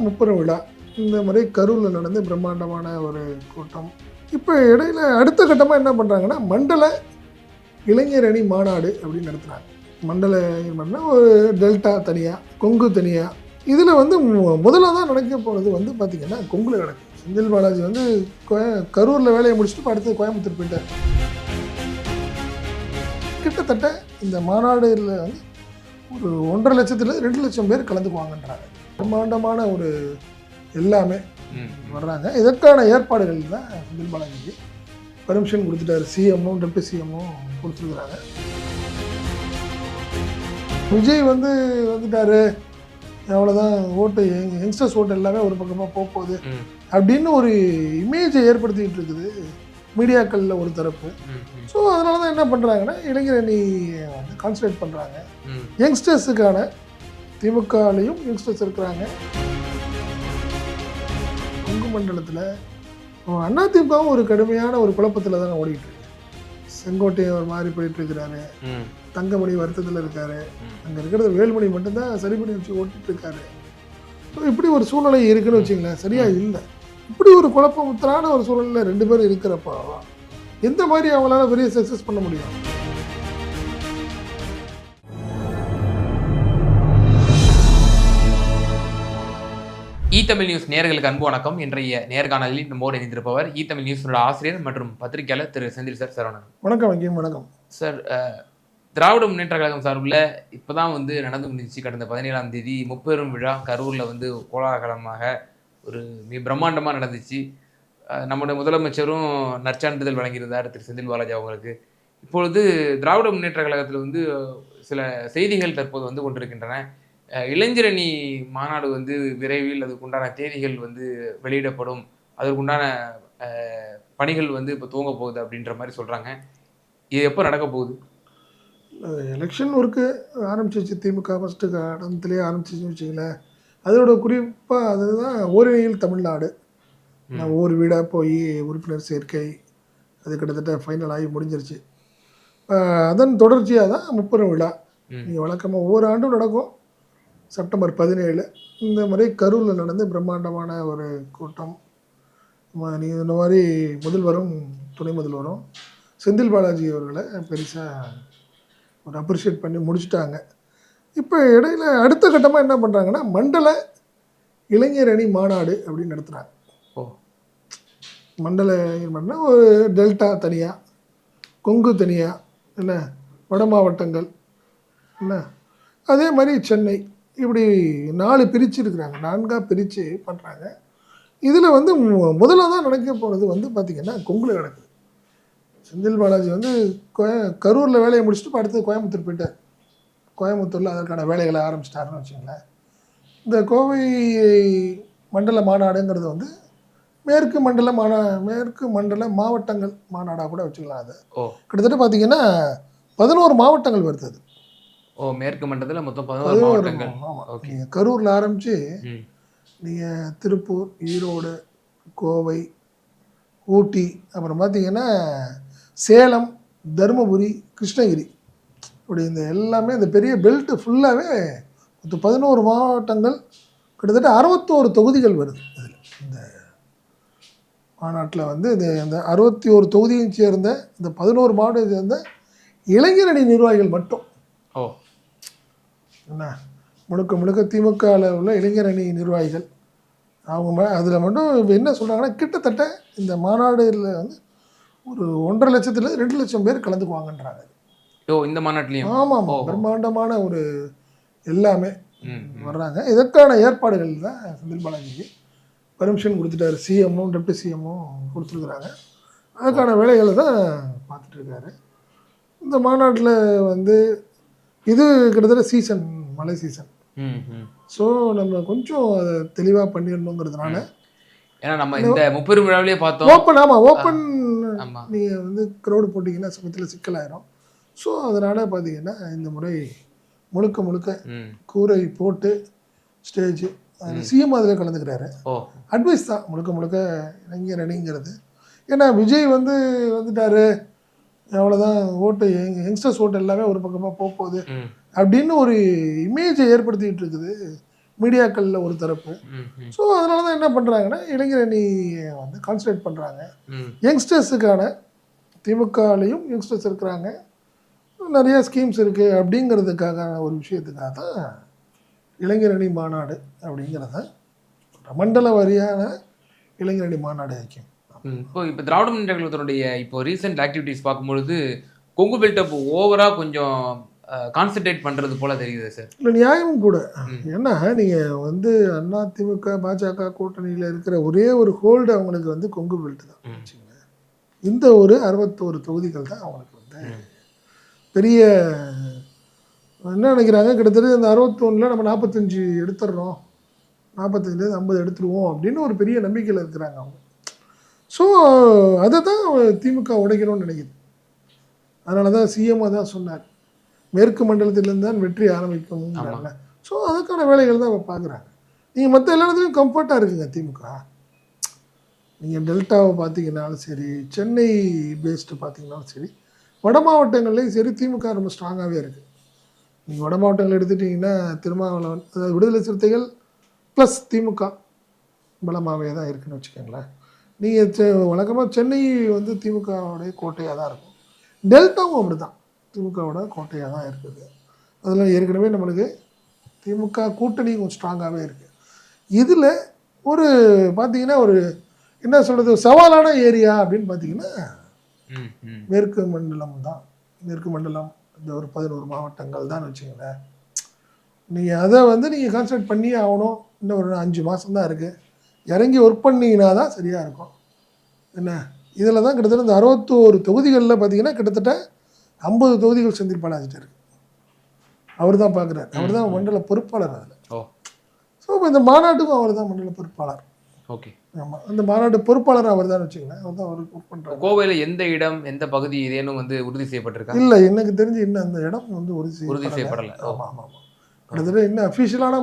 முப்பெரும் விழா. இந்த மாதிரி கரூரில் நடந்து பிரம்மாண்டமான ஒரு கூட்டம். இப்போ இடையில அடுத்த கட்டமாக என்ன பண்ணுறாங்கன்னா மண்டல இளைஞர் அணி மாநாடு அப்படின்னு நடத்துகிறாங்க மண்டல பண்ணால் ஒரு டெல்டா தனியாக கொங்கு தனியாக இதில் வந்து முதல்ல தான் நடக்க போகிறது வந்து பார்த்திங்கன்னா கொங்குல நடக்கும் செந்தில் பாலாஜி வந்து கோய- கரூரில் வேலையை முடிச்சுட்டு அடுத்து கோயம்புத்தூர் போயிட்டார். கிட்டத்தட்ட இந்த மாநாடுல வந்து ஒரு ஒன்றரை லட்சத்தில் ரெண்டு லட்சம் பேர் கலந்துக்குவாங்கன்றாங்க. பிரம்மாண்டமான ஒரு எல்லாமே. வர்றாங்க. இதற்கான ஏற்பாடுகள் தான் செந்தில் பாலாஜிக்கு பர்மிஷன் கொடுத்துட்டாரு. சிஎம்மும் டெப்டி சிஎம்மும் கொடுத்துருக்குறாங்க. விஜய் வந்து வந்துட்டாரு. அவ்வளோதான் ஓட்டு யங் யங்ஸ்டர்ஸ் ஓட்டு எல்லாமே ஒரு பக்கமாக போக போகுது. அப்படின்னு ஒரு இமேஜை ஏற்படுத்திக்கிட்டு இருக்குது. மீடியாக்களில் ஒரு தரப்பு. ஸோ அதனால தான் என்ன பண்ணுறாங்கன்னா இளைஞர் அணி வந்து கான்சன்ட்ரேட் பண்ணுறாங்க. யங்ஸ்டர்ஸுக்கான திமுகலையும் யங்ஸ்டர்ஸ் இருக்கிறாங்க கொங்கு மண்டலத்தில் அதிமுகவும் ஒரு கடுமையான ஒரு குழப்பத்தில் தானே ஓடிட்டு இருக்கு. செங்கோட்டையன் ஒரு மாதிரி போயிட்டு இருக்கிறாரு. தங்கமணி வருத்தத்தில் இருக்காரு. அங்கே இருக்கிறது வேல்மணி மட்டும்தான் சரி பண்ணி வச்சு ஓட்டிட்டு இருக்காரு. இப்படி ஒரு சூழ்நிலை இருக்குன்னு வச்சுங்களேன் சரியா இல்லை. இப்படி ஒரு குழப்பமுத்தரான ஒரு சூழ்நிலை ரெண்டு பேரும் இருக்கிறப்போ எந்த மாதிரி அவங்களால பெரிய சக்ஸஸ் பண்ண முடியும்? இ தமிழ் நியூஸ் நேயர்களுக்கு அன்பு வணக்கம். இன்றைய நேர்காணலில் நம்மோடு இணைந்திருப்பவர் இ தமிழ் நியூஸோட ஆசிரியர் மற்றும் பத்திரிகையாளர் திரு செந்தில் சார் சரவணன் வணக்கம். வங்கியம் வணக்கம் சார் திராவிட முன்னேற்ற கழகம் சார்பில் இப்போதான் வந்து நடந்து முடிஞ்சிச்சு. கடந்த பதினேழாம் தேதி முப்பெரும் விழா கரூரில் வந்து கோலாகலமாக ஒரு மிக பிரம்மாண்டமாக நடந்துச்சு. நம்முடைய முதலமைச்சரும் நற்சான்றிதழ் வழங்கியிருந்தார் திரு செந்தில் பாலாஜி அவங்களுக்கு. இப்பொழுது திராவிட முன்னேற்ற கழகத்தில் வந்து சில செய்திகள் தற்போது வந்து கொண்டிருக்கின்றன. இளைஞரணி மாநாடு வந்து விரைவில் அதுக்குண்டான தேதிகள் வந்து வெளியிடப்படும். அதற்குண்டான பணிகள் வந்து இப்போ துவங்க போகுது அப்படின்ற மாதிரி சொல்கிறாங்க இது எப்போ நடக்க போகுது? எலெக்ஷன் ஒர்க்கு ஆரம்பிச்சிச்சு திமுக ஃபஸ்ட்டு கடந்தத்துலேயே ஆரம்பிச்சிச்சுன்னு வச்சுங்களேன் அதோட குறிப்பாக அதுதான் ஓரிணையில் தமிழ்நாடு. நான் ஒவ்வொரு வீடாக போய் உறுப்பினர் சேர்க்கை அது கிட்டத்தட்ட ஃபைனல் ஆகி முடிஞ்சிருச்சு. அதன் தொடர்ச்சியாக தான் முப்பெரும் விழா. நீங்கள் வழக்கமாக ஒவ்வொரு ஆண்டும் நடக்கும். செப்டம்பர் பதினேழு. இந்த மாதிரி கரூரில் நடந்து பிரம்மாண்டமான ஒரு கூட்டம். நீங்கள் இந்த மாதிரி முதல்வரும் துணை முதல்வரும் செந்தில் பாலாஜி அவர்களை பெருசாக ஒரு அப்ரிஷியேட் பண்ணி முடிச்சிட்டாங்க. இப்போ இடையில அடுத்த கட்டமாக என்ன பண்ணுறாங்கன்னா மண்டல இளைஞர் அணி மாநாடு அப்படின்னு நடத்துகிறாங்க ஓ. மண்டல இளைஞர்னா ஒரு டெல்டா தனியாக கொங்கு தனியாக என்ன வட மாவட்டங்கள் என்ன அதே மாதிரி சென்னை இப்படி நாலு பிரித்து இருக்கிறாங்க நான்காக பிரித்து பண்ணுறாங்க இதில் வந்து மு- முதல்ல தான் நடக்க போகிறது வந்து பார்த்திங்கன்னா கொங்குல நடக்குது. செந்தில் பாலாஜி வந்து கோய கரூரில் வேலையை முடிச்சுட்டு இப்ப அடுத்து கோயம்புத்தூர் போயிட்டார். கோயம்புத்தூரில் அதற்கான வேலைகளை ஆரம்பிச்சிட்டாருன்னு வச்சுங்களேன் இந்த கோவை மண்டல மாநாடுங்கிறது வந்து மேற்கு மண்டல மாநா மேற்கு மண்டல மாவட்டங்கள் மாநாடாக கூட வச்சுக்கலாம் அதை. கிட்டத்தட்ட பார்த்தீங்கன்னா பதினோரு மாவட்டங்கள் வருது அது. ஓ மேற்கு மண்டலத்தில் மொத்தம் பதினோரு மாவட்டங்கள். ஓகே நீங்கள் கரூரில் ஆரம்பித்து நீங்கள் திருப்பூர் ஈரோடு கோவை ஊட்டி அப்புறம் பார்த்தீங்கன்னா சேலம் தருமபுரி கிருஷ்ணகிரி. இப்படி இந்த எல்லாமே இந்த பெரிய பெல்ட் ஃபுல்லாகவே மொத்தம் பதினோரு மாவட்டங்கள். கிட்டத்தட்ட அறுபத்தோரு தொகுதிகள் வருது இதில். இந்த மாநாட்டில் வந்து இந்த இந்த அறுபத்தி ஒரு தொகுதியையும் சேர்ந்த இந்த பதினோரு மாவட்டத்தை சேர்ந்த இளைஞரணி நிர்வாகிகள் மட்டும். ஓ. என்ன? முழுக்க முழுக்க திமுகவில் உள்ள இளைஞர் அணி நிர்வாகிகள். அவங்க அதில் மட்டும் இப்ப என்ன சொல்கிறாங்கன்னா கிட்டத்தட்ட இந்த மாநாடுல வந்து ஒரு ஒன்றரை லட்சத்துல ரெண்டு லட்சம் பேர் கலந்துக்குவாங்கன்றாங்க. ஓ இந்த மாநாட்டிலையும்? ஆமாம். ஆமாம் பிரம்மாண்டமான ஒரு எல்லாமே. வர்றாங்க. இதற்கான ஏற்பாடுகள் தான் செந்தில் பாலாஜிக்கு பர்மிஷன் கொடுத்துட்டாரு. சிஎம்மும் டெப்டி சிஎம்மும் கொடுத்துருக்குறாங்க. அதுக்கான வேலைகளை தான் பார்த்துட்டு இருக்காரு. இந்த மாநாட்டில் வந்து இது கிட்டத்தட்ட சீசன் மழை சீசன் ஸோ நம்ம கொஞ்சம் அதை தெளிவாக பண்ணிடணுங்கிறதுனால ஏன்னா நம்ம இந்த முப்பெரும் விழாவிலேயே பார்த்தோம். ஓப்பன் ஆமாம் ஓப்பன் நீங்கள் வந்து க்ரௌடு போட்டிங்கன்னா சமயத்தில் சிக்கலாயிரும் ஸோ அதனால் பார்த்தீங்கன்னா இந்த முறை முழுக்க முழுக்க கூரை போட்டு ஸ்டேஜ் சிஎம் அதில் கலந்துக்கிறாரு. அட்வைஸ் தான் முழுக்க முழுக்க இளைஞர் அணிங்கிறது. ஏன்னா விஜய் வந்து வந்துட்டாரு. அவ்வளோதான் ஓட்டு யங் யங்ஸ்டர்ஸ் ஓட்டு எல்லாமே ஒரு பக்கமாக போக போகுது. அப்படின்னு ஒரு இமேஜை ஏற்படுத்திக்கிட்டு இருக்குது. மீடியாக்களில் ஒரு தரப்பு. ஸோ அதனால தான் என்ன பண்ணுறாங்கன்னா இளைஞர் அணியை வந்து கான்சன்ட்ரேட் பண்ணுறாங்க. யங்ஸ்டர்ஸுக்கான திமுகலையும் யங்ஸ்டர்ஸ் இருக்கிறாங்க. நிறைய ஸ்கீம்ஸ் இருக்குது அப்படிங்கிறதுக்காக ஒரு விஷயத்துக்காக தான் இளைஞர் அணி மாநாடு அப்படிங்கிறத மண்டல வாரியான இளைஞர் அணி மாநாடு ஐக்கியம் ம். இப்போ இப்போ திராவிட முன்னேற்ற கழகத்தினுடைய இப்போ ரீசெண்ட் ஆக்டிவிட்டீஸ் பார்க்கும்பொழுது கொங்கு பெல்ட்டை இப்போ ஓவராக கொஞ்சம் கான்சென்ட்ரேட் பண்ணுறது போல தெரியுது சார் இல்லை நியாயமும் கூட. ஏன்னா நீங்கள் வந்து அண்ணா திமுக பாஜக கூட்டணியில் இருக்கிற ஒரே ஒரு ஹோல்டு அவங்களுக்கு வந்து கொங்கு பெல்ட் தான். இந்த ஒரு அறுபத்தோரு தொகுதிகள் தான் அவங்களுக்கு வந்து. பெரிய என்ன நினைக்கிறாங்க? கிட்டத்தட்ட இந்த அறுபத்தொன்னில் நம்ம நாற்பத்தஞ்சு எடுத்துடுறோம் நாற்பத்தஞ்சுலேருந்து ஐம்பது எடுத்துருவோம் அப்படின்னு ஒரு பெரிய நம்பிக்கையில் இருக்கிறாங்க அவங்க. ஸோ அதை தான் திமுக உடைக்கணும்னு நினைக்குது. அதனால தான் சிஎம் தான் சொன்னார். மேற்கு மண்டலத்திலிருந்து தான் வெற்றி ஆரம்பிக்கும் ஸோ அதுக்கான வேலைகள் தான் பார்க்குறாங்க. நீங்கள் மற்ற எல்லா இடத்துலையும் கம்ஃபர்ட்டாக இருக்குங்க திமுக. நீங்கள் டெல்டாவை பார்த்தீங்கன்னாலும் சரி சென்னை பேஸ்டு பார்த்தீங்கன்னாலும் சரி வட மாவட்டங்கள்லையும் சரி திமுக ரொம்ப ஸ்ட்ராங்காகவே இருக்குது நீங்கள் வட மாவட்டங்கள் எடுத்துட்டிங்கன்னா திருமாவளவன் அதாவது விடுதலை சிறுத்தைகள் ப்ளஸ் திமுக பலமாகவே தான் இருக்குன்னு வச்சுக்கோங்களேன். நீங்கள் வழக்கமாக சென்னை வந்து திமுகவுடைய கோட்டையாக தான் இருக்கும். டெல்டாவும் அப்படி தான் திமுகவோட கோட்டையாக தான் இருக்குது. அதில் ஏற்கனவே நம்மளுக்கு திமுக கூட்டணி கொஞ்சம் ஸ்ட்ராங்காகவே இருக்குது இதில் ஒரு பார்த்தீங்கன்னா ஒரு என்ன சொல்கிறது சவாலான ஏரியா அப்படின்னு பார்த்தீங்கன்னா. மேற்கு மண்டலம் தான். மேற்கு மண்டலம் இந்த ஒரு பதினோரு மாவட்டங்கள் தான் வச்சுங்களேன் நீங்கள் அதை வந்து நீங்கள் கான்சன்ட்ரேட் பண்ணி ஆகணும். இன்னும் ஒரு அஞ்சு மாதம் தான் இருக்குது இறங்கி ஒர்க் பண்ணீங்கன்னா தான் சரியாக இருக்கும். என்ன? இதில் தான் கிட்டத்தட்ட இந்த அறுபத்தோரு தொகுதிகளில் பார்த்தீங்கன்னா கிட்டத்தட்ட ஐம்பது தொகுதிகள் செந்தில் பாலாஜிட்ட இருக்கு அவர் தான் பார்க்குறாரு அவர் தான் மண்டல பொறுப்பாளர் அதில். ஓ. ஸோ இப்போ இந்த மாநாட்டுக்கும் அவர் தான் மண்டல பொறுப்பாளர். ஓகே. ஆமாம் அந்த மாநாட்டு பொறுப்பாளர் அவர் தான் வச்சுங்களேன் அவர் தான் அவருக்கு ஒர்க் பண்ணுறாரு கோவையில் எந்த இடம் எந்த பகுதி இதேனும் வந்து உறுதி செய்யப்பட்டிருக்கா? இல்லை எனக்கு தெரிஞ்சு இன்னும் அந்த இடம் வந்து உறுதி உறுதி செய்யப்படலை. ஆமாம் ஆமாம் ஆமாம் கிட்டத்தட்ட இன்னும் அஃபிஷியலான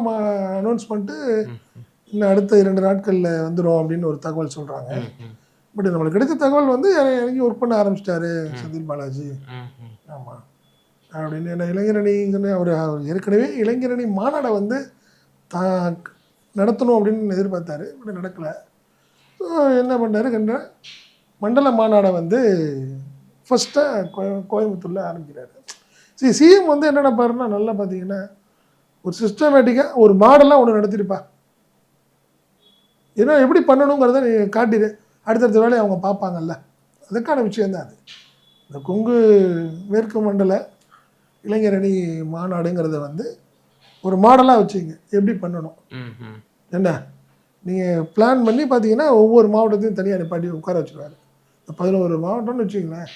அனௌன்ஸ்மெண்ட்டு ம், இன்னும் அடுத்த இரண்டு நாட்களில் வந்துடும் அப்படின்னு ஒரு தகவல் சொல்கிறாங்க பட் நம்மளுக்கு கிடைத்த தகவல் வந்து இற- இறங்கி ஒர்க் பண்ண ஆரம்பிச்சிட்டாரு செந்தில் பாலாஜி. ஆமாம் அப்படின்னு என்ன இளைஞரணிங்கன்னு அவர் அவர் ஏற்கனவே இளைஞரணி மாநாடை வந்து தான் நடத்தணும் அப்படின்னு எதிர்பார்த்தாரு பட் நடக்கலை. ஸோ என்ன பண்ணாரு கண்ட மண்டல மாநாடை வந்து ஃபஸ்ட்டாக கோய கோயம்புத்தூரில் ஆரம்பிக்கிறாரு. சரி சிஎம் வந்து என்ன நினைப்பாருன்னா நல்லா பார்த்தீங்கன்னா ஒரு சிஸ்டமேட்டிக்காக ஒரு மாடலாக ஒன்று நடத்திருப்பா. ஏன்னா எப்படி பண்ணணுங்கிறத நீ காட்டிடு அடுத்தடுத்த வேலையை அவங்க பார்ப்பாங்கல்ல. அதுக்கான விஷயம்தான் அது. இந்த கொங்கு மேற்கு மண்டல இளைஞரணி மாநாடுங்கிறத வந்து ஒரு மாடலாக வச்சுங்க எப்படி பண்ணணும். என்ன நீங்கள் பிளான் பண்ணி பார்த்தீங்கன்னா ஒவ்வொரு மாவட்டத்தையும் தனியாக நிப்பாட்டி உட்கார வச்சுருவாரு. இந்த பதினோரு மாவட்டம்னு வச்சுங்களேன்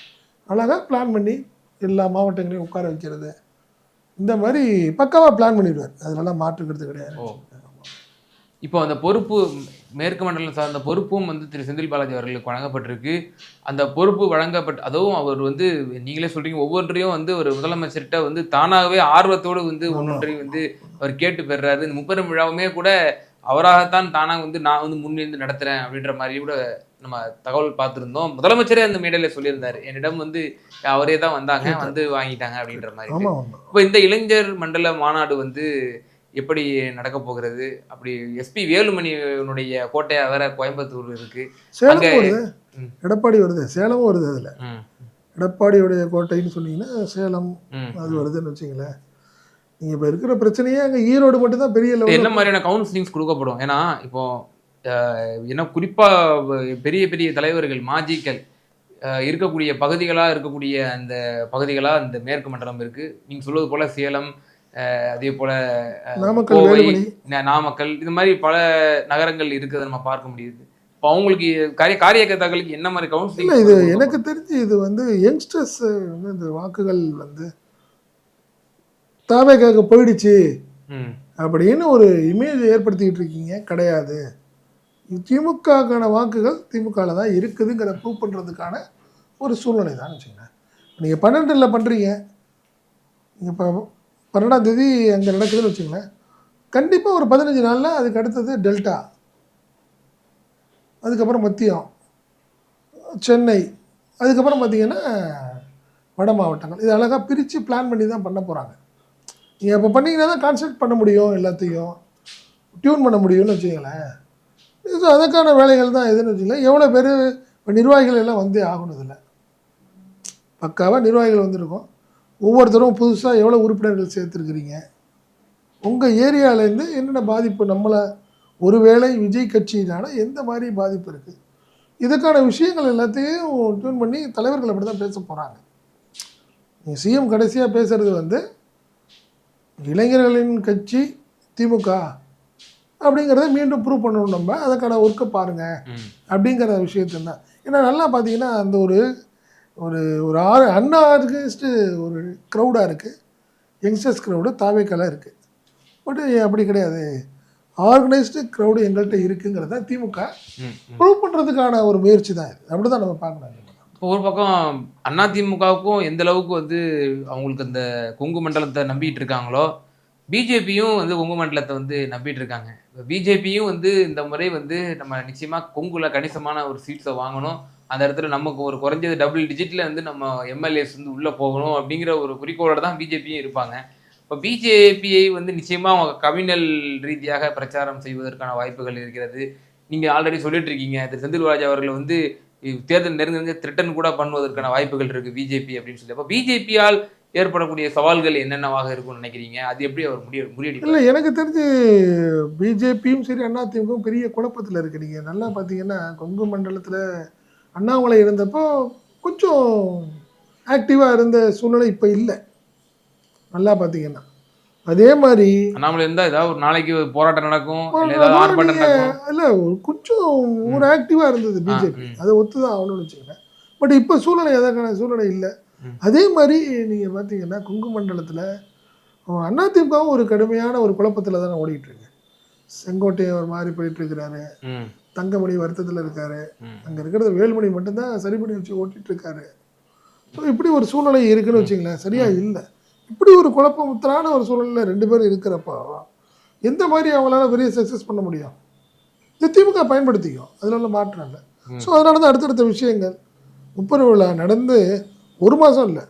அழகாக பிளான் பண்ணி எல்லா மாவட்டங்களையும் உட்கார வைக்கிறது. இந்த மாதிரி பக்காவாக பிளான் பண்ணிடுவார். அதெல்லாம் மாற்றுக்கிறது கிடையாது. இப்போ அந்த பொறுப்பு மேற்கு மண்டலம் சார்ந்த பொறுப்பும் வந்து திரு செந்தில் பாலாஜி அவர்களுக்கு வழங்கப்பட்டிருக்கு. அந்த பொறுப்பு வழங்கப்பட்டு அதுவும் அவர் வந்து நீங்களே சொல்றீங்க ஒவ்வொன்றையும் வந்து ஒரு முதலமைச்சர்கிட்ட வந்து தானாகவே ஆர்வத்தோடு வந்து ஒவ்வொன்றையும் வந்து அவர் கேட்டு பெறுறாரு இந்த முப்பெரும் விழாவுமே கூட அவராகத்தான் தானாக வந்து நான் வந்து முன்னிருந்து நடத்துறேன் அப்படின்ற மாதிரி கூட நம்ம தகவல் பார்த்துருந்தோம். முதலமைச்சரே அந்த மேடையில சொல்லியிருந்தாரு. என்னிடம் வந்து அவரே தான் வந்தாங்க வந்து வாங்கிட்டாங்க அப்படின்ற மாதிரி. இப்போ இந்த இளைஞர் மண்டல மாநாடு வந்து எப்படி நடக்க போகிறது? அப்படி எஸ்பி வேலுமணியினுடைய கோட்டையா வேற கோயம்புத்தூர் இருக்கு. சேலம் வருது. எடப்பாடி வருது. சேலமும் வருது அதில். எடப்பாடியுடைய கோட்டைன்னு சொன்னீங்கன்னா சேலம். அது வருதுன்னு வச்சிங்களேன். நீங்கள் இப்போ இருக்கிற பிரச்சனையே அங்கே ஈரோடு மட்டும்தான் பெரிய இது லெவலில் என்ன மாதிரியான கவுன்சிலிங்ஸ் கொடுக்கப்படும்? ஏன்னா இப்போ அஹ், என்ன குறிப்பா வ- பெரிய பெரிய தலைவர்கள் மாஜிக்கள் அஹ், இருக்கக்கூடிய பகுதிகளா இருக்கக்கூடிய அந்த பகுதிகளா இந்த மேற்கு மண்டலம் இருக்கு. நீங்க சொல்வது போல சேலம் அதே போல நாமக்கல் கோவை, நாமக்கல் இது மாதிரி பல நகரங்கள் இருக்கிறத நம்ம பார்க்க முடியுது. இப்போ அவங்களுக்கு காரிய காரியகர்த்தாக்களுக்கு என்ன மாதிரி கவுன்சிலிங் இது எனக்கு தெரிஞ்சு இது வந்து யங்ஸ்டர்ஸ் வந்து இந்த வாக்குகள் வந்து தாவேக்காக போயிடுச்சு ம். அப்படின்னு ஒரு இமேஜ் ஏற்படுத்திக்கிட்டு இருக்கீங்க கிடையாது. திமுகக்கான வாக்குகள் திமுகவில் தான் இருக்குதுங்கிற ப்ரூவ் பண்ணுறதுக்கான ஒரு சூழ்நிலை தான் வச்சுக்கோங்க. நீங்கள் பன்னெண்டில் பண்ணுறீங்க நீங்கள் இப்போ பன்னெண்டாம் தேதி அங்கே நடக்குதுன்னு வச்சுங்களேன் கண்டிப்பாக ஒரு பதினஞ்சு நாளில் அதுக்கு அடுத்தது டெல்டா. அதுக்கப்புறம் மத்தியம் சென்னை. அதுக்கப்புறம் பார்த்தீங்கன்னா வட மாவட்டங்கள். இது அழகாக பிரித்து பிளான் பண்ணி தான் பண்ண போகிறாங்க நீங்கள் இப்போ பண்ணீங்கன்னா தான் கான்செப்ட் பண்ண முடியும் எல்லாத்தையும். டியூன் பண்ண முடியும்னு வச்சுங்களேன் ஸோ அதுக்கான வேலைகள் தான் எதுன்னு வச்சுங்களேன் எவ்வளோ பேர் இப்போ நிர்வாகிகள் எல்லாம் வந்தே ஆகணும் இதில். பக்காவாக நிர்வாகிகள் வந்திருக்கோம். ஒவ்வொருத்தரும் புதுசாக எவ்வளோ உறுப்பினர்கள் சேர்த்துருக்குறீங்க? உங்கள் ஏரியாவிலேருந்து என்னென்ன பாதிப்பு நம்மளை ஒருவேளை விஜய் கட்சியினால எந்த மாதிரி பாதிப்பு இருக்குது இதுக்கான விஷயங்கள் எல்லாத்தையும் டியூன் பண்ணி தலைவர்கள் அப்படி தான் பேச போகிறாங்க நீங்கள் சிஎம் கடைசியாக பேசுகிறது வந்து இளைஞர்களின் கட்சி திமுக அப்படிங்கிறத மீண்டும் ப்ரூவ் பண்ணணும் நம்ம. அதுக்கான ஒர்க்கை பாருங்கள். அப்படிங்கிற விஷயத்தை தான். ஏன்னா நல்லா பார்த்தீங்கன்னா அந்த ஒரு ஒரு ஒரு ஆறு அண்ணா ஆர்கனிஸ்ட்டு ஒரு க்ரௌடாக இருக்குது யங்ஸ்டர்ஸ் க்ரௌடு தாவேக்கெல்லாம் இருக்குது பட் அப்படி கிடையாது. ஆர்கனைஸ்டு க்ரௌடு எங்கள்கிட்ட இருக்குங்கிறது தான் திமுக. ப்ரூவ் பண்ணுறதுக்கான ஒரு முயற்சி தான் இது. அப்படி தான் நம்ம பார்க்கணும். இப்போ ஒரு பக்கம் அதிமுகவுக்கும் எந்த அளவுக்கு வந்து அவங்களுக்கு அந்த கொங்கு மண்டலத்தை நம்பிட்டு இருக்காங்களோ பிஜேபியும் வந்து கொங்கு மண்டலத்தை வந்து நம்பிட்டு இருக்காங்க. இப்போ பிஜேபியும் வந்து இந்த முறை வந்து நம்ம நிச்சயமா கொங்குல கணிசமான ஒரு சீட்ஸை வாங்கணும். அந்த இடத்துல நமக்கு ஒரு குறைஞ்சது டபுள் டிஜிட்டில் வந்து நம்ம எம்எல்ஏஸ் வந்து உள்ளே போகணும் அப்படிங்கிற ஒரு குறிக்கோளோட தான் பிஜேபியும் இருப்பாங்க. இப்போ பிஜேபியை வந்து நிச்சயமாக அவங்க கவினல் ரீதியாக பிரச்சாரம் செய்வதற்கான வாய்ப்புகள் இருக்கிறது. நீங்கள் ஆல்ரெடி சொல்லிட்டு இருக்கீங்க. திரு. செந்தில் ராஜா அவர்கள் வந்து தேர்தல் நெருங்க நெருங்க த்ரிட்டன் கூட பண்ணுவதற்கான வாய்ப்புகள் இருக்குது பிஜேபி அப்படின்னு சொல்லி அப்போ பிஜேபியால் ஏற்படக்கூடிய சவால்கள் என்னென்னவாக இருக்கும்னு நினைக்கிறீங்க? அது எப்படி அவர் முடிய முடியும் இல்லை எனக்கு தெரிஞ்சு பிஜேபியும் சரி அதிமுகவும் பெரிய குழப்பத்தில் இருக்கு. நீங்கள் நல்லா பார்த்தீங்கன்னா கொங்கு மண்டலத்தில் அண்ணாமலை இருந்தப்போ கொஞ்சம் ஆக்டிவாக இருந்த சூழ்நிலை இப்போ இல்லை. நல்லா பார்த்தீங்கன்னா அதே மாதிரி அண்ணாமலை இருந்தா ஏதாவது ஒரு நாளைக்கு போராட்டம் நடக்கும் இல்ல கொஞ்சம் ஒரு ஆக்டிவாக இருந்தது பிஜேபி. அதை ஒத்து தான் ஆகணும்னு வச்சுக்கிறேன் பட் இப்போ சூழ்நிலை எதற்கான சூழ்நிலை இல்லை. அதே மாதிரி நீங்கள் பார்த்தீங்கன்னா கொங்கு மண்டலத்தில் அதிமுகவும் ஒரு கடுமையான ஒரு குழப்பத்தில் தானே ஓடிட்டு இருக்கு. செங்கோட்டையன் ஒரு மாதிரி போயிட்டு இருக்கிறாரு. தங்கமணி வருத்தத்தில் இருக்காரு. அங்கே இருக்கிறது வேலுமணி மட்டும்தான் சரி பண்ணி வச்சு ஓட்டிட்டு இருக்காரு ஸோ இப்படி ஒரு சூழ்நிலை இருக்குன்னு வச்சுங்களேன் சரியா இல்லை. இப்படி ஒரு குழப்பமுத்தரான ஒரு சூழ்நிலை ரெண்டு பேரும் இருக்கிறப்போ எந்த மாதிரி அவங்களால பெரிய சக்ஸஸ் பண்ண முடியும்? இது திமுக பயன்படுத்திக்கும். அதனால மாற்றம் இல்லை. ஸோ அதனால தான் அடுத்தடுத்த விஷயங்கள். முப்பது விழா நடந்து ஒரு மாதம் இல்லை.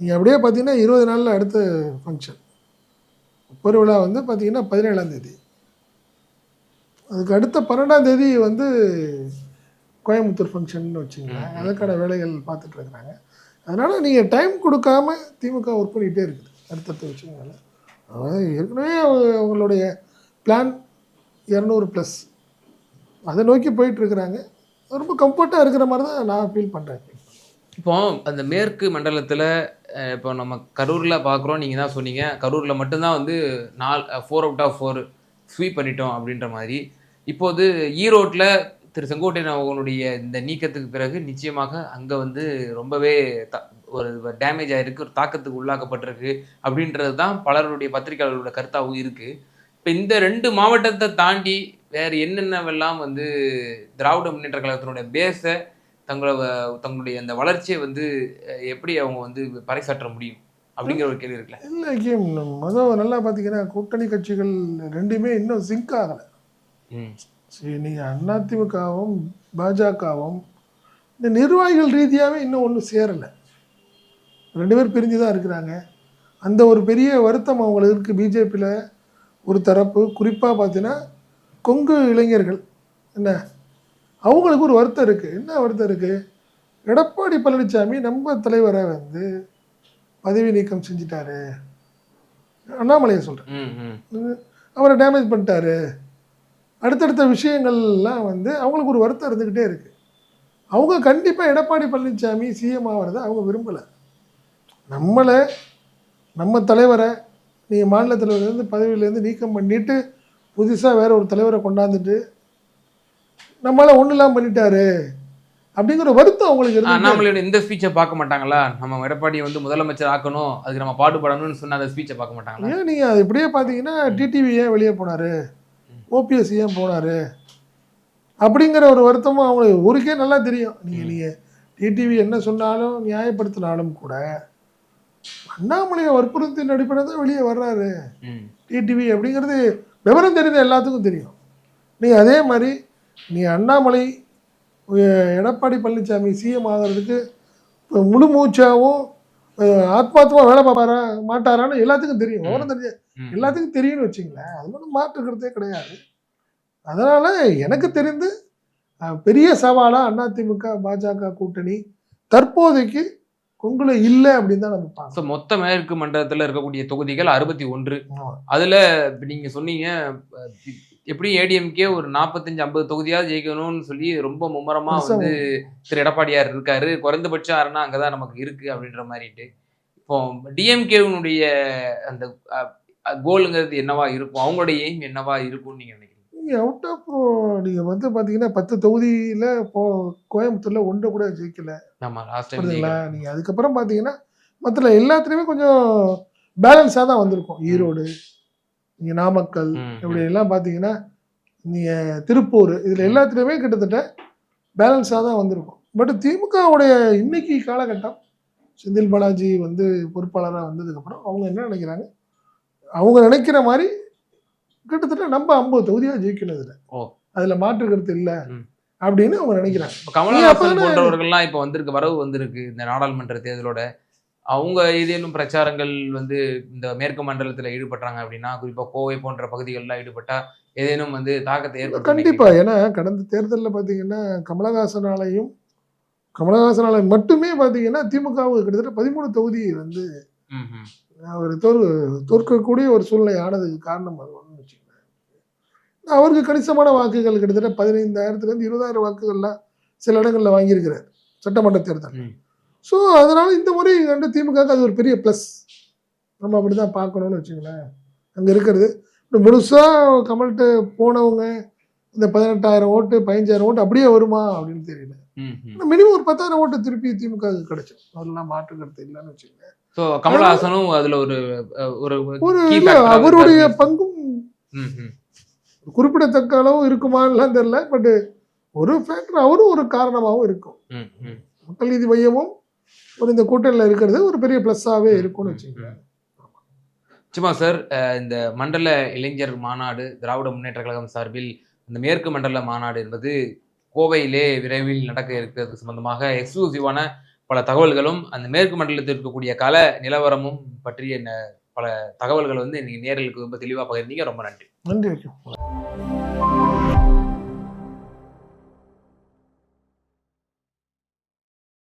நீங்கள் அப்படியே பார்த்தீங்கன்னா இருபது நாளில் அடுத்த ஃபங்க்ஷன் முப்பது விழா வந்து பார்த்தீங்கன்னா பதினேழாம் தேதி. அதுக்கு அடுத்த பன்னெண்டாம் தேதி வந்து கோயம்புத்தூர் ஃபங்க்ஷன் வச்சுங்களேன் அதற்கான வேலைகள் பார்த்துட்டு இருக்கிறாங்க. அதனால் நீங்கள் டைம் கொடுக்காம திமுக ஒர்க் பண்ணிகிட்டே இருக்குது. அடுத்தடுத்த விஷயங்கள் அதாவது ஏற்கனவே அவங்களுடைய பிளான் இரநூறு ப்ளஸ் அதை நோக்கி போயிட்டு இருக்கிறாங்க. ரொம்ப கம்ஃபர்ட்டாக இருக்கிற மாதிரி தான் நான் ஃபீல் பண்ணுறேன் இப்போ அந்த மேற்கு மண்டலத்துல இப்போ நம்ம கரூர்ல பார்க்குறோம் நீங்க தான் சொன்னீங்க. கரூர்ல மட்டும்தான் வந்து நாலு four out of four sweep பண்ணிட்டோம் அப்படின்ற மாதிரி. இப்போது ஈரோட்டில் திரு செங்கோட்டையன் அவர்களுடைய இந்த நீக்கத்துக்கு பிறகு நிச்சயமாக அங்கே வந்து ரொம்பவே த- ஒரு டேமேஜ் ஆகிருக்கு ஒரு தாக்கத்துக்கு உள்ளாக்கப்பட்டிருக்கு அப்படின்றது தான் பலருடைய பத்திரிகையாளர்களோட கருத்தாகவும் இருக்குது இப்போ இந்த ரெண்டு மாவட்டத்தை தாண்டி வேறு என்னென்னவெல்லாம் வந்து திராவிட முன்னேற்ற கழகத்தினுடைய பேஸை தங்களை வ- தங்களுடைய அந்த வளர்ச்சியை வந்து எப்படி அவங்க வந்து பறைசாற்ற முடியும்? அப்படிங்கிற ஒரு கேள்வி இருக்குல்ல. இல்லை கேம் மொதல் நல்லா பார்த்தீங்கன்னா கூட்டணி கட்சிகள் ரெண்டுமே இன்னும் சிங்க் ஆகலை. சரி நீங்கள் அதிமுகவும் பாஜகவும் இந்த நிர்வாகிகள் ரீதியாகவே இன்னும் ஒன்றும் சேரலை. ரெண்டு பேர் பிரிஞ்சு தான் இருக்கிறாங்க. அந்த ஒரு பெரிய வருத்தம் அவங்களுக்கு இருக்குது பிஜேபியில் ஒரு தரப்பு குறிப்பாக பார்த்தீங்கன்னா கொங்கு இளைஞர்கள். என்ன? அவங்களுக்கு ஒரு வருத்தம் இருக்குது என்ன வருத்தம் இருக்குது எடப்பாடி பழனிசாமி நம்ம தலைவரை வந்து பதவி நீக்கம் செஞ்சிட்டாரு. அண்ணாமலையை சொல்கிறேன் அவரை டேமேஜ் பண்ணிட்டாரு. அடுத்தடுத்த விஷயங்கள்லாம் வந்து அவங்களுக்கு ஒரு வருத்தம் இருந்துக்கிட்டே இருக்குது அவங்க கண்டிப்பாக எடப்பாடி பழனிசாமி சிஎம் ஆகிறத அவங்க விரும்பலை. நம்மளை நம்ம தலைவரை நீங்கள் மாநில தலைவர்லேருந்து பதவியிலேருந்து நீக்கம் பண்ணிட்டு புதுசாக வேற ஒரு தலைவரை கொண்டாந்துட்டு நம்மளால் ஒன்றும் இல்லாமல் பண்ணிட்டாரு அப்படிங்கிற வருத்தம் அவங்களுக்கு அண்ணாமலையோட இந்த ஸ்பீச்சை பார்க்க மாட்டாங்களா? நம்ம எடப்பாடியை வந்து முதலமைச்சர் ஆக்கணும் அதுக்கு நம்ம பாடுபடணும்னு சொன்ன அந்த ஸ்பீச்சை பார்க்க மாட்டாங்களா? ஏன் நீங்கள் அது இப்படியே பார்த்தீங்கன்னா டிடிவி ஏன் வெளியே போனார்? ஓபிஎஸ் ஏன் போனார்? அப்படிங்கிற ஒரு வருத்தமும் அவங்களுக்கு ஊருக்கே நல்லா தெரியும். நீங்கள் நீங்கள் டிடிவி என்ன சொன்னாலும் நியாயப்படுத்தினாலும் கூட அண்ணாமலையை வற்புறுத்தின் அடிப்படையில் தான் வெளியே வர்றாரு. டிடிவி அப்படிங்கிறது விவரம் தெரிஞ்ச எல்லாத்துக்கும் தெரியும். நீ அதே மாதிரி நீ அண்ணாமலை எடப்பாடி பழனிசாமி சிஎம் ஆகிறதுக்கு முழு மூச்சாவும் அஹ் ஆத்மார்த்தமா வேலை பார்ப்பாரா? மாட்டாரான்னு எல்லாத்துக்கும் தெரியும். ம். விவரம் தெரிஞ்ச ம். எல்லாத்துக்கும் தெரியும்னு வச்சுங்களேன் அது ஒன்றும் மாற்றுக்கிறதே கிடையாது. அதனால எனக்கு தெரிந்து பெரிய சவாலா அதிமுக பாஜக கூட்டணி தற்போதைக்கு கொங்குல இல்லை அப்படின்னு தான் நம்ம ஸோ மொத்த மேற்கு மண்டலத்துல இருக்கக்கூடிய தொகுதிகள் அறுபத்தி ஒன்று. அதுல இப்ப நீங்க சொன்னீங்க எப்படி ஏடிஎம்கே ஒரு நாற்பத்தஞ்சு ஐம்பது தொகுதியாவது ஜெயிக்கணும்னு சொல்லி ரொம்ப மும்முரமா பெருசா வந்து திரு எடப்பாடியார் இருக்காரு. குறைந்தபட்சம் ஆறுனா அங்கதான் நமக்கு இருக்கு அப்படின்ற மாதிரிட்டு. இப்போ டிஎம்கேனுடைய அந்த கோலுங்கிறது என்னவா இருக்கும்? அவங்களுடைய எய்ம் என்னவா இருக்கும்னு நீங்க நினைக்கிறீங்க? நீங்க அவுட் ஆஃப் நீங்க வந்து பாத்தீங்கன்னா பத்து தொகுதியில போ கோயம்புத்தூர்ல ஒன்றை கூட ஜெயிக்கல. ஆமா லாஸ்ட் டைம் புரியுதுங்களா? நீங்க அதுக்கப்புறம் பாத்தீங்கன்னா மற்ற எல்லாத்துலயுமே கொஞ்சம் பேலன்ஸாக தான் வந்திருக்கும். ஈரோடு நீங்க நாமக்கல் இப்படி எல்லாம் பார்த்தீங்கன்னா நீங்க திருப்பூர் இதுல எல்லாத்துலேயுமே கிட்டத்தட்ட பேலன்ஸாக தான் வந்திருக்கும். பட் திமுகவுடைய இன்னைக்கு காலகட்டம் செந்தில் பாலாஜி வந்து பொறுப்பாளராக வந்ததுக்கப்புறம் அவங்க என்ன நினைக்கிறாங்க? அவங்க நினைக்கிற மாதிரி கிட்டத்தட்ட நம்ம ஐம்பது தொகுதியாக ஜெயிக்கணும் இதில் ஓ. அதுல மாற்று கருத்து இல்லை. அப்படின்னு அவங்க நினைக்கிறாங்க. கமலஹாசன் போன்றவர்கள்லாம் இப்போ வந்திருக்கு வரவு வந்திருக்கு இந்த நாடாளுமன்ற தேர்தலோட. அவங்க ஏதேனும் பிரச்சாரங்கள் வந்து இந்த மேற்கு மண்டலத்துல ஈடுபட்டாங்க அப்படின்னா குறிப்பா கோவை போன்ற பகுதிகளெலாம் ஈடுபட்டா ஏதேனும் வந்து தாக்கத்தை ஏற்படுத்தும் கண்டிப்பா ஏன்னா கடந்த தேர்தலில் பார்த்தீங்கன்னா கமலஹாசனாலையும் கமலஹாசனாலயம் மட்டுமே பார்த்தீங்கன்னா திமுகவுக்கு கிட்டத்தட்ட பதிமூணு தொகுதி வந்து. அவர் தோற் தோற்கக்கூடிய ஒரு சூழ்நிலை ஆனதுக்கு காரணம் அது ஒன்று வச்சுக்கோங்க அவருக்கு கணிசமான வாக்குகள் கிட்டத்தட்ட பதினைந்தாயிரத்துலேருந்து இருபதாயிரம் வாக்குகள்லாம் சில இடங்களில் வாங்கியிருக்கிறார் சட்டமன்ற தேர்தல். ஸோ அதனால இந்த முறை வந்து திமுக அது ஒரு பெரிய ப்ளஸ் நம்ம அப்படி தான் பார்க்கணும்னு வச்சுங்களேன் அங்கே இருக்கிறது இப்போ முழுசாக கமல்கிட்ட போனவங்க இந்த பதினெட்டாயிரம் ஓட்டு பதினஞ்சாயிரம் ஓட்டு அப்படியே வருமா அப்படின்னு தெரியல. மினிமம் ஒரு பத்தாயிரம் ஓட்டு திருப்பி திமுக கிடைச்சிடும் அதெல்லாம் மாற்று கருத்து இல்லைன்னு வச்சுக்கோங்க ஸோ கமலஹாசனும் அதுல ஒரு ஒரு அவருடைய. பங்கும். குறிப்பிடத்தக்க அளவு இருக்குமான்லாம் தெரியல பட் ஒரு ஃபேக்டர் அவரும் ஒரு காரணமாகவும் இருக்கும். மக்கள் நீதி மையமும் ஒரு இந்த கூட்டணியில் இருக்கிறது ஒரு பெரிய ப்ளஸ்ஸாகவே இருக்கும்னு வச்சுக்கோங்க. நிச்சயமா சார் இந்த மண்டல இளைஞர் மாநாடு திராவிட முன்னேற்ற கழகம் சார்பில் இந்த மேற்கு மண்டல மாநாடு என்பது கோவையிலே விரைவில் நடக்க இருக்கிறது சம்பந்தமாக எக்ஸ்க்ளூசிவான பல தகவல்களும் அந்த மேற்கு மண்டலத்தில் இருக்கக்கூடிய கல நிலவரமும் பற்றிய பல தகவல்கள் வந்து இன்னைக்கு நேர்களுக்கு ரொம்ப தெளிவாக பகிர்ந்தீங்க. ரொம்ப நன்றி. நன்றி